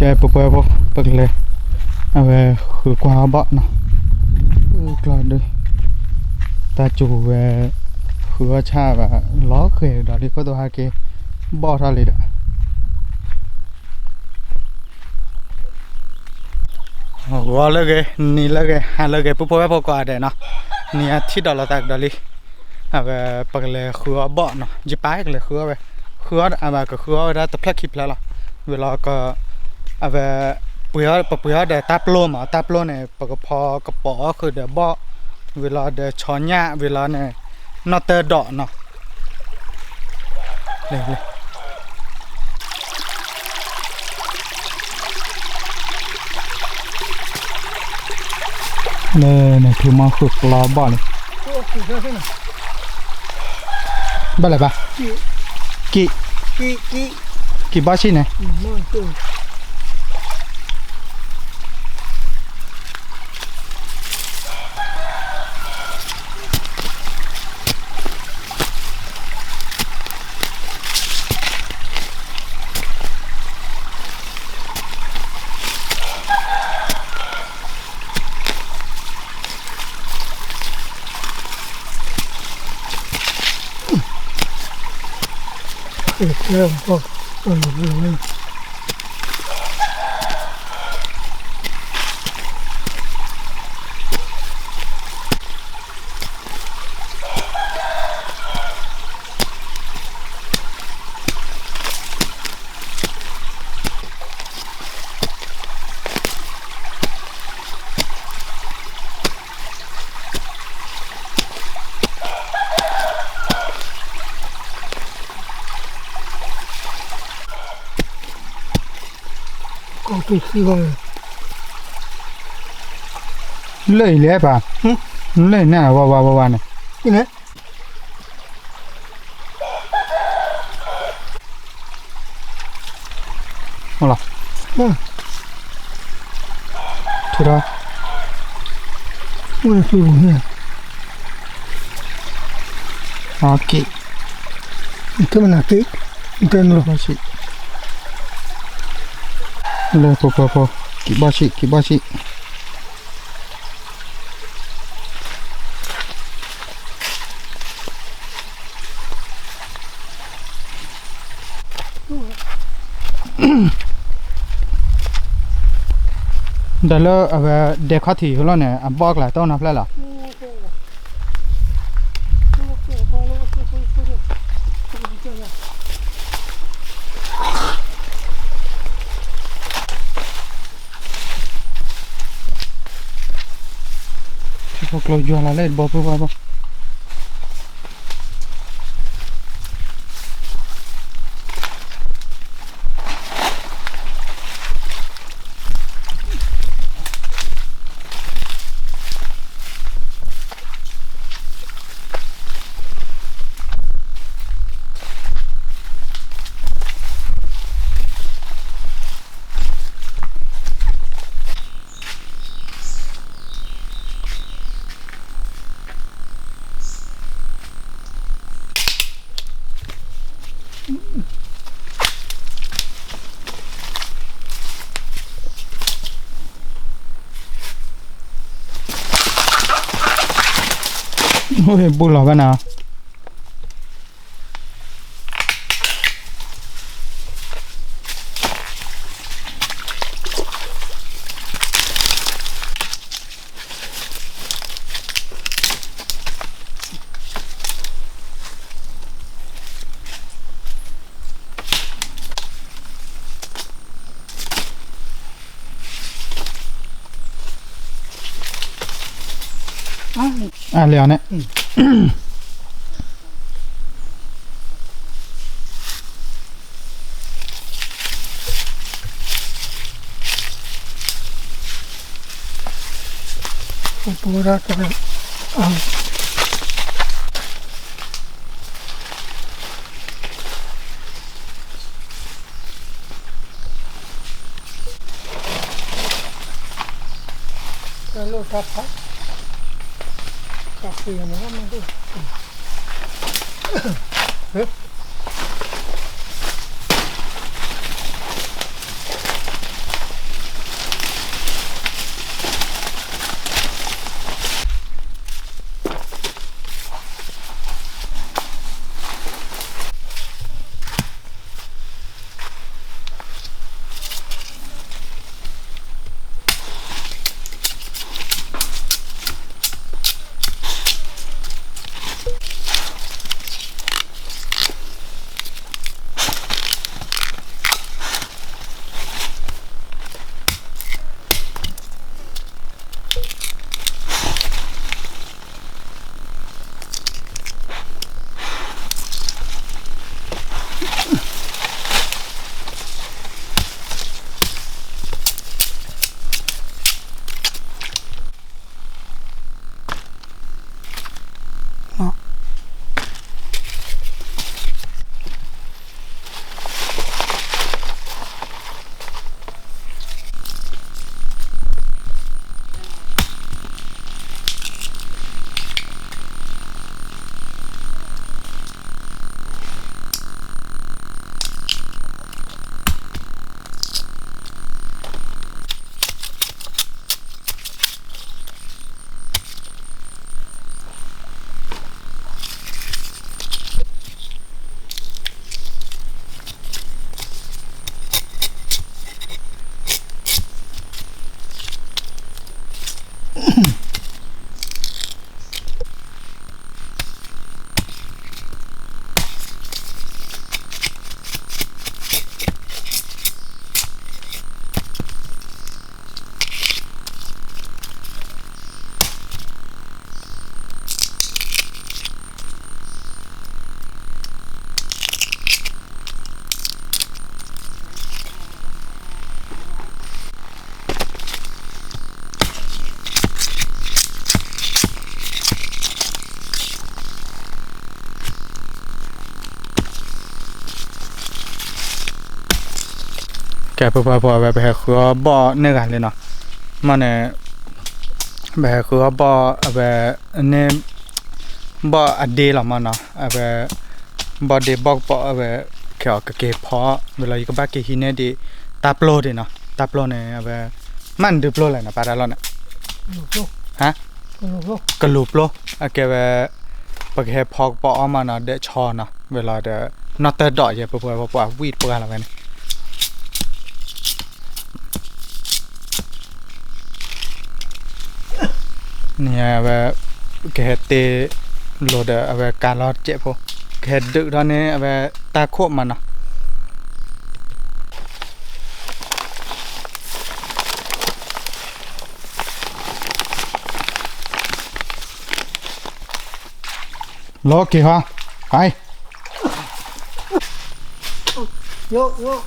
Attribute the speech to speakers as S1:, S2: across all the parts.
S1: แกปเปอร์ปกเลยเอาไปคือกว่าบะนะกลาดด้วยตาจูเวคือว่ชาแบะล้อเคยดอกที่ก็ตัวฮาเกบอท่าเลยด่ะวอลเกยนี่เกยฮันเลยปุ๊บพอพอกว่าเดเนาะนี่ที่ดอกเรตักดอกลิเอาไปปกเลยคือว่บ่อเนาะจีไปกเลยคือว่าไปคือ่าเอาไปก็
S2: คื
S1: อ
S2: ว่า
S1: ได้แต่เพล
S2: คิปแล้วล่ะเวลาก็ à về bây giờ bây giờ để táp lô mà táp lô này
S1: bà cái phò cái bỏ คือ để bỏ vì là để chó nhạ vì là này nó tê đỏ nó. Đây đây nè mà khục
S2: lò bỏ này. Bắt
S1: lại ba kì kì kì
S2: kì này.
S1: เริ่
S2: มต้ tutti come. Lei le
S1: pa. Hm? Lei
S2: na va, va, wa wa ne. Ne. Hola. Ma. Ah. Tura. Ora tu ne. Ok. Itu mana tik? Itu
S1: nurul masih. เลยปอปอปอกิบ่ชิกิบ่ชิเดี๋ยวเราเอาไปเด็กข้อถี่เขาเนี่ยบอกหลายต้นนะเพื่อนเห close you on a lid, Bobo Bobo. 不ห็น啊。啊，两น嗯 뭐랄까 아. 별로 답답 อกโอ้ยบุญหรอะนะอะเหลียวเนี่ย
S2: ตัวรักกันอ่าก็โลทับพักตักเสียนะมันก็
S1: แกพอพอพอแบบคือบ่เนื้อกันเลยเนาะมันเนี่ยแบบคือบ่แบบเนี่ยบ่อดีหรอมันเนาะแบบบ่เดบอกบ่แบบเกี่ยวกับเก็บพอเวลาอยู่กับบ้านเกหินเนี่ยดิตาโปรดิเนาะตาโปรเนี่ยแบบมันดิโปรเลยนะปาดาลอน
S2: ลูกลูก
S1: ฮะ
S2: ลูกลูก
S1: กระลูปโลอะแกแบบปะแกพอกปออมาเนาะเดชอเนาะเวลาเดนอตเตอร์ดอกอย่าปะปะปะวีดปะอะไรแบบนี้เนี่ย nè về cái tê lột về cà lót chè phô. Cái đự đó nè về ta khô mà nó lô kì hoa phải Yo yo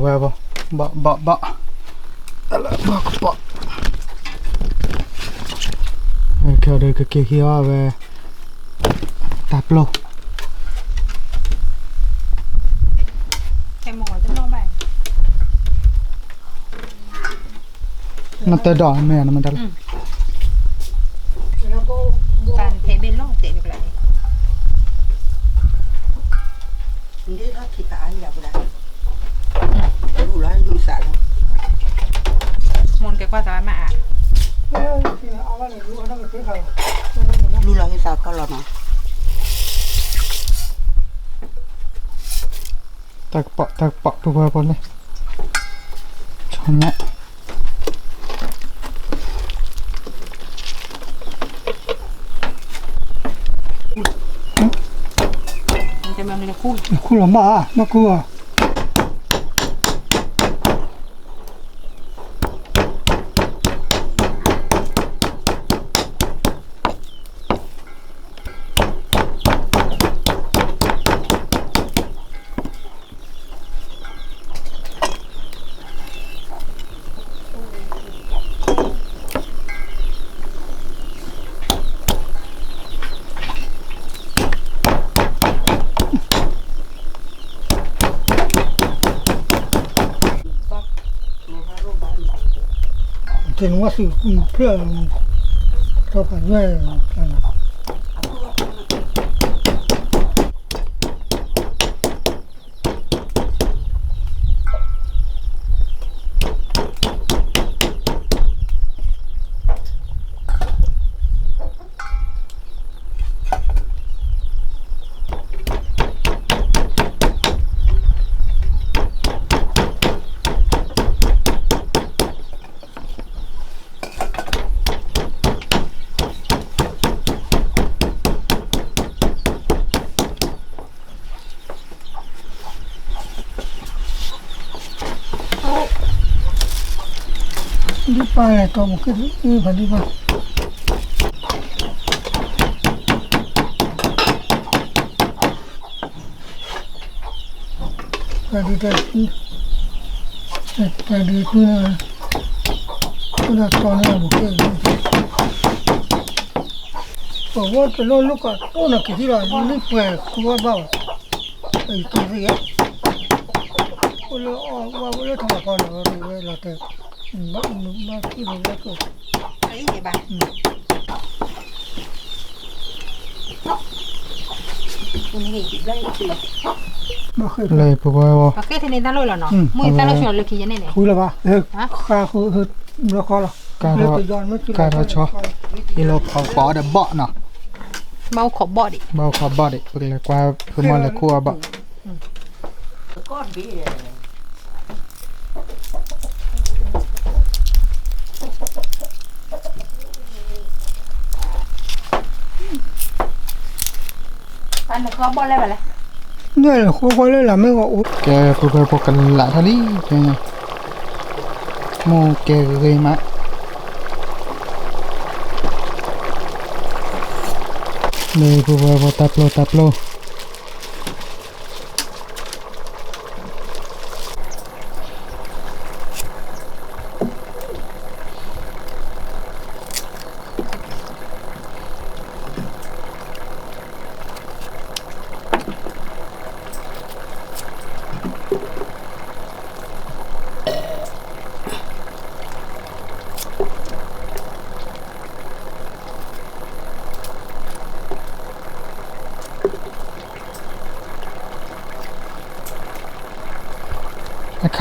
S1: นี่นะปะปะปะบะบะบะอะไรบะบะเออเขาเดินกับเกี่ยวกับแบบตาโปร
S3: แค่หมอจะต้องไป
S1: นอตเตอร์ดอกแม่นะมันได้ละ
S2: แล้วก็
S3: การเทเบลล่องเตะอยู่ไร
S4: Hindi ka kita aja pula. Ulah lu sana.
S3: มนต์แกก็จะมาอะ
S2: เออที่เอาไว้ รู้ว่าต้องไปซื้อเขา
S4: Lu lah isa kalau no.
S1: ตากปะตากปะปะปะปะเลยช่องเนี้ย
S3: มันจะมันจะคู่
S2: คุณหลอมบ้ามากลัว ถึงว่าสื่อเพื่อเราผ่านด้วยกัน
S1: เป้า
S2: อะไร ตัวมันขึ้นนี่พันธุ์มาแต่ดีแต่แต่ดีคือนะคือนะตอนนี้บุกเองบอว่าจะล่าลูกอะตัวนักที่เรานี่เปล่าคือว่าบ้าไอ้ที่เสีย Olo wa wa ta pa na ro we la te. Ma ma ki ro la ko.
S3: เฮ้ยเดี๋ยวบ้าคุณนี่กินได้กินเลย
S1: เลยปุ๊บว่า
S3: โอเคทีนี้ตั้ Ừ, bác bác cái bác bác cổ. Thấy gì bà? Ừ. Lê bố bố. Bác cái này ta lôi là nó. Mùi ta lôi cho lực kia này này.
S2: Khui là bà. Ừ. Kha khu hư nó khó là.
S1: Cà rò. Cà rò cho. Đi lô khó bỏ để bọ nó. Mau khó bỏ đi. Mau khó bỏ đi. Bực là qua. Bực mà là khu bọ. Ừ. Con bị.
S3: Ờ, เมาขอบอดิ
S1: เบาขอเบาะดิเป็นเลยกว่าเพื่อมาเลยครัวเบาะ
S4: con bị
S3: ปันขอบบอลอะไรไปเลย
S2: Ne la khu ko le la me ko.
S1: แกคุยพวกกันละทะลีแกไงโมแกเคยมาเลยปุ๊บพอตับโลตับโล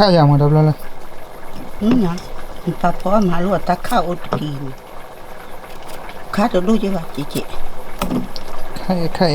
S1: ข้าอย่างมาดับแล้วเลย
S4: nhá pa po mà lu ta khao ốt kỳ khá được đôi chứ bà chị chị
S1: ข้าข้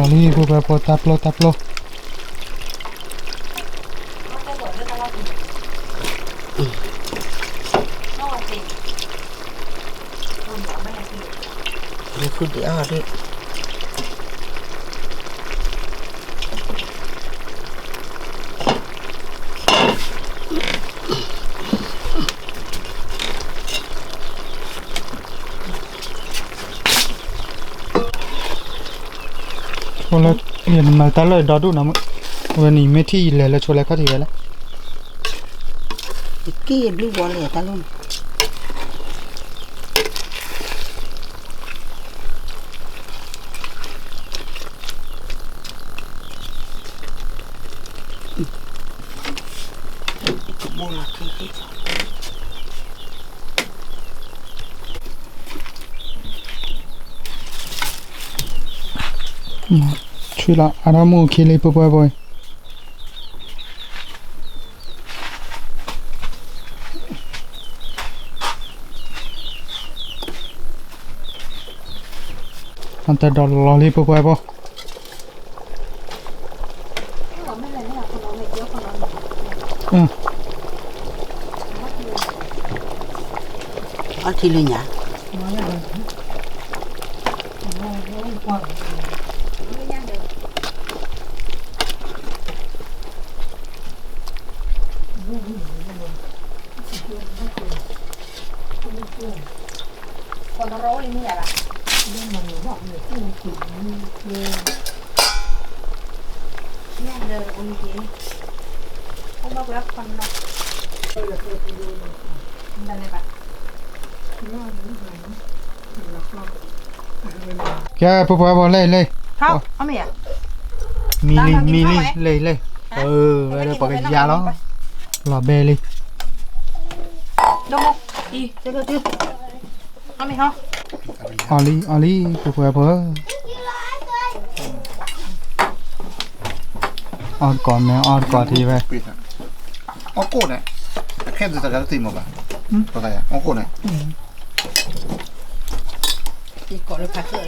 S1: naligo pa
S4: po, taplo, taplo. เห็
S1: นมาตลอดอดูนะมึงวันนี้ไม่ที่เลยแล้วชวนอะไรก็ทีแล้ว
S4: cái kia đi bỏ lẻ ta luôn mua là cái cái
S1: ช่วยละอารามูเคเลยปุ๊บบ่อยอมั
S3: khi là aramu khi lấy bơ bơ bơi anh ta đo lo lấy bơ
S1: bơ ừ.
S4: Ở thì lên nhà
S3: เนี่ยเดินอุ้งกินเขาบอกแล้วคนเราได้เลยปะ
S1: แกปุ๊บไปปะเลยเลย
S3: เขาเอาไม่อยาก
S1: มีลิ
S3: ตามทางกิน
S1: มี
S3: ข้าว
S1: ลิ
S3: ไหม
S1: เลยเลยเออไว้เดี๋ยวปากกายาแล้วรอเบลิ
S3: đâu một đi chơi chơi chơi nó mày không
S1: ออลี่ออลี่ปุ๊บไปปะ ออดก่อนไหมออดก่อนทีไป
S5: ปิดอะอ๋อโกดเนี่ยแค่จะจัดตีหมดป่ะตัวอะไรอะอ๋อโกดเนี่ย
S3: thì có được cả cỡ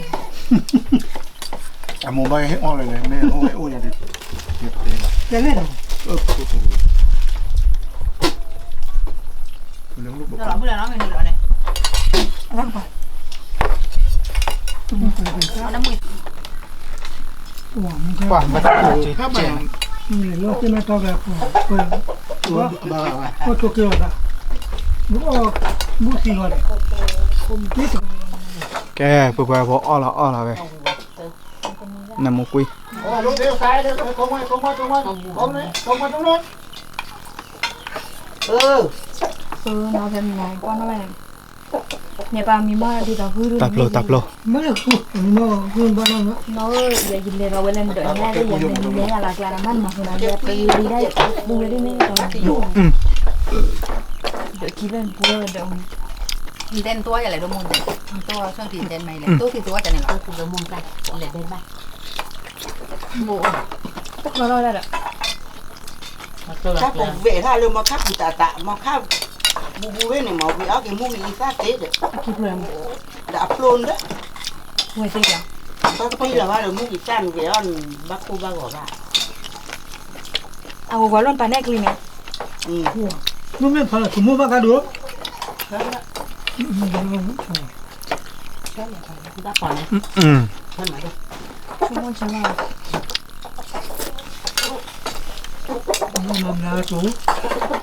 S5: อะโมบายให้อ้อเลยเลยไม่โอ้ยโอ้ยอย่างเดียวเดี๋ยวเดี๋ยว
S2: จะเล่นเหรอ
S5: เออตัวตัวเรื่องลูก
S3: rồi là bây giờ nó mày nữa này
S2: ร่างไปตุ้มไปเป็นข้าว
S3: nó mười
S2: หวังแค่
S1: ว่าไม่ต้องจี
S5: ถ้ามั
S1: เจ๋
S5: น
S1: ง
S2: นี่โลกที่ไม่ต้องแบบผมเปิด
S5: ตัวบ้าอะ
S2: ก็ตัวเกี่ยวกับบุกออกบุกสี่วันนี่ตัว
S1: แกปุ๊บไปปะอ้อละอ้อละไปนำมุกุย
S5: โอ้ลูกเดียวซ้ายเดียวตรงมาตรงมาตรงมาตรงนี้ตรงมาตรงนู้น
S4: ừ
S6: ừ nó thêm ngày qua nó này nhà bà mi mơ đi tao hư
S1: ตับโลตับโล
S2: ไม่ ได้พูดมันมาพูดบ้านเรา
S6: nó giờ nhìn lên rồi lên đợi nha bây giờ mình nhớ là là làm ăn mà hồi nào giờ đi đi đây bù đi mấy rồi
S1: Ừ.
S6: đợi kí lên bù đợi
S3: thì tên tua vậy lại đồ môn này tua xong thì tên mày lại tua thì tua cho này là đồ môn ra cũng lại bên ba
S6: bộ nó nói ra được
S4: khác cũng về ra luôn mà khác bị tạ tạ mà khác bubu ni cái bi ake mu ni
S6: ta te
S4: de ki problem
S6: da plon de
S4: we te ya ba
S1: ko ila wala mu ki tan ge
S6: on mua
S3: bao ba đứa? ba au
S1: walon pa
S4: nek lime mm no me
S3: fala tu mu ba
S4: ka do Mm. Mama, I'm not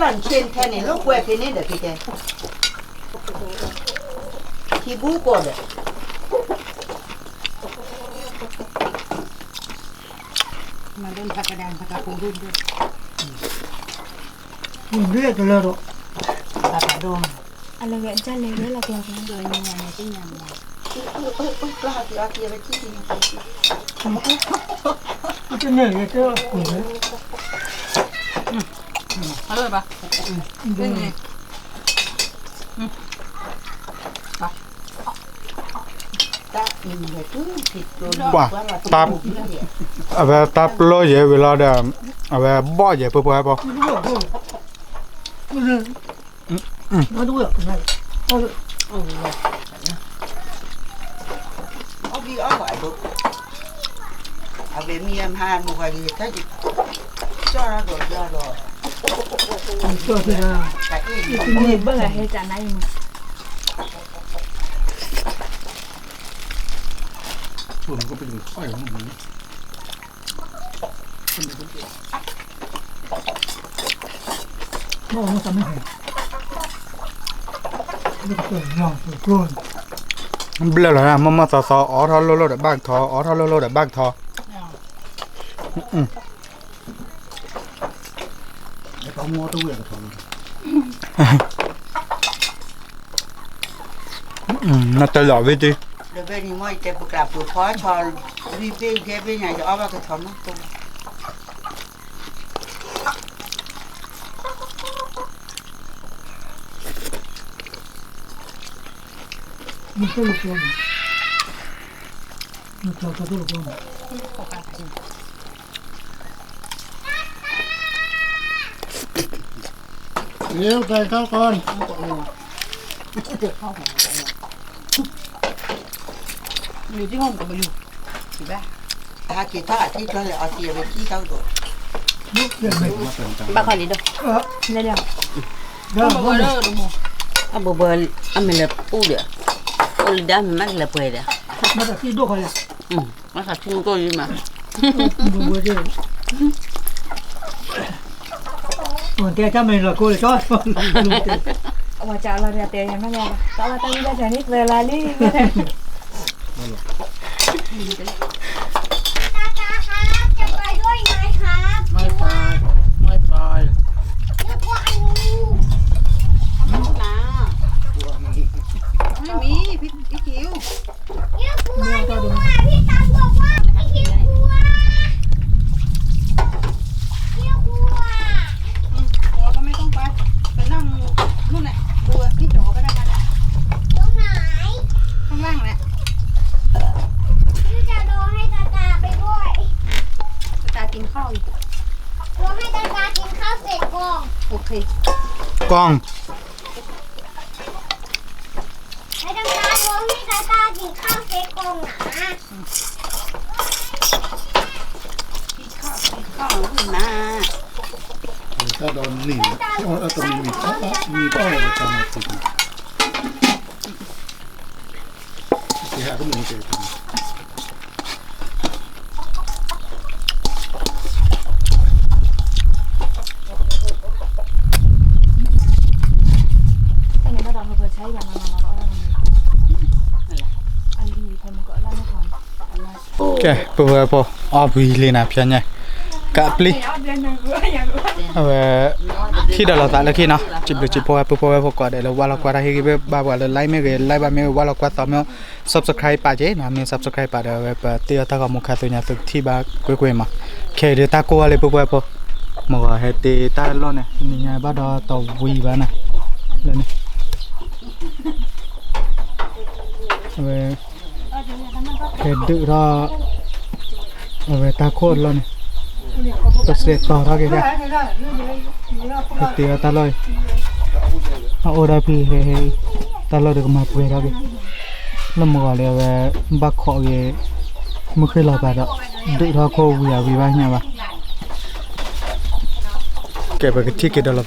S4: cái lần trên thế này lúc quẹt thế này để cái gì thì bú cô đấy.
S3: mà đơn thật cái đàn
S2: thật là cũng đơn đơn mình biết cái lơ rồi
S4: là cả đồn.
S6: anh là nguyện chân lấy đấy là tiền cũng
S3: rồi nhà này cái nhà này.
S4: Cái này cái kia thì la thì là chi thì
S2: มันจะเนี่ยก็คุณเนี่ย
S3: Hello bà Cái gì
S4: ta nhìn về cứ thịt rồi
S1: Quả,
S4: là tôi
S1: tắm.
S4: bù cái gì.
S1: เอาไปตับโลเยเวลาเดิมเอาไปบ่อเยปุ๊บไปปะ
S2: มันรู้ว่ามันเลยมาดูอ่ะนั่นเอา
S4: Có đi ở ngoài được ở về mi em hai một vài gì thế thì cho ra rồi cho rồi
S2: ตัวที่น่ ะ
S4: cái gì
S6: người bơ là hay trả này mà
S5: ส่วนก็เป็นค่อยของมัน
S2: มองมันทำไม่เห็นนี่ก็ลองตัวกล้วย
S1: มันเบลอแล้วนะมันมาซอซออ๋อทอโลโลเดบ้างทออ๋อทอโลโลเดบ้างทอ
S5: ไอ้ของงอตัวเวียนของ
S2: ม
S1: 엉어 또 그래 음, 나 달라
S4: 왜 돼? 레벨이 뭐 이때 부끄럽 부퍼 절 리베 개베냐 이제 아바 그 더는 또 이거 이거 이거 저거 저거 เดี๋
S5: ยวไปเข้าก่อน
S3: อยู่ที่ห้องก็ไปอยู่ถูกไหม
S4: ถ้าคิดถ้าที่เขาเลยเอาเสียไปที่เขาตัว
S2: ลูกเกิดใหม่
S6: บ้าคนนี้ด้วย
S2: เออ
S6: เดี๋ยวเดี๋ยว
S2: เดี๋ยว
S3: ก็
S2: ว่า
S3: เลิกดูโม
S7: Abo bal amela pude. Ol da me mag la puede.
S2: มาจากที่ดูเขาเลย
S7: Hmm. Maka tun ko yuma.
S2: ดูเบอร์เดียวมันแกถ้าไม่ละกูเลยชอบลูกเตะ
S6: ว่าจะเราเรียนเตียยังไม่ได้ตอนเราตั้ งใจจะนิดเวลาลี่ไม่ได้
S8: ตาตาครับจะไปด้วยไหมครับ
S5: ไม่ตายไม่ตาย
S8: แล้วก็อันนี้
S3: ไม่มีพี่พี่คิว
S8: เยี่ยกลัวอยู่อะพี่ตังบอกว่าไอ้เหี้ยกลัวเยี่ยกลัว
S3: ขอก็ไม่ต้องไปไปนั่งนู่นแหละดูพี่โจก็ได้กัน
S8: ตรงไหน
S3: ข้างล่างแหละ
S8: พี่จะรอให้ตาตาไปด้วย
S3: ตากินข้าวอยู่
S8: รอให้ตาตากินข้าวเสร็จก่อน
S3: โอเค
S1: กล้อง
S8: ให้ตาตารอให้ตาตากินข้าวเสร็จก่อนนะ
S7: Ko na.
S5: ถ้าโดนหนีเอาตรงนี้มีมีต้อยประจำมาติดที่หาก็มีเจอ
S6: Kè, bố bố. Ờ, bố Ô bì lì nà phía nhé. Cả bì ờ, Khi đó là tại là khi nào? Chị bố chị bố bố bố bố quả để là qua là ra Khi bà bà là
S1: like mấy cái like bà mấy qua là quả Subscribe bà chế Nà mình subscribe bà để bà tiêu ta có một khá tù nhà thực
S6: thi bà quê quê mà. Kè đưa ta cô lì bố bố bố. Mà gọi
S1: hệ tì ta luôn nè Mình nhà bà đó tàu vui bà nè Lên nè Về Cái เกไล่บ้าไม่ว่าเรากว่ต่อเมื่อ subscribe ป่ะเจ๊นะมี subscribe ป่ะเดี๋ยเตี้ยตาก็มุขตัวเนี่ยตัวที่บ้ากวมาแค่เดี๋ยวตากัวเลยพอพอมก็ให้าล้อเนี่ยนี่ไงบ้าดอต่อวีบ้านะแล้วนี่เอาไว้แค่ดื้อรอเอาไว้ตาโคตรล้อเนี่ยตัวเสียต่อรักกัน Hati taloy. Ora pi he he. Taloy de ma pwe ra ge. Lam mo le we ba kho ge. Mu khre la ba da. Du ra kho wi ya wi ba nya ba. Ke ba ke ti ke do la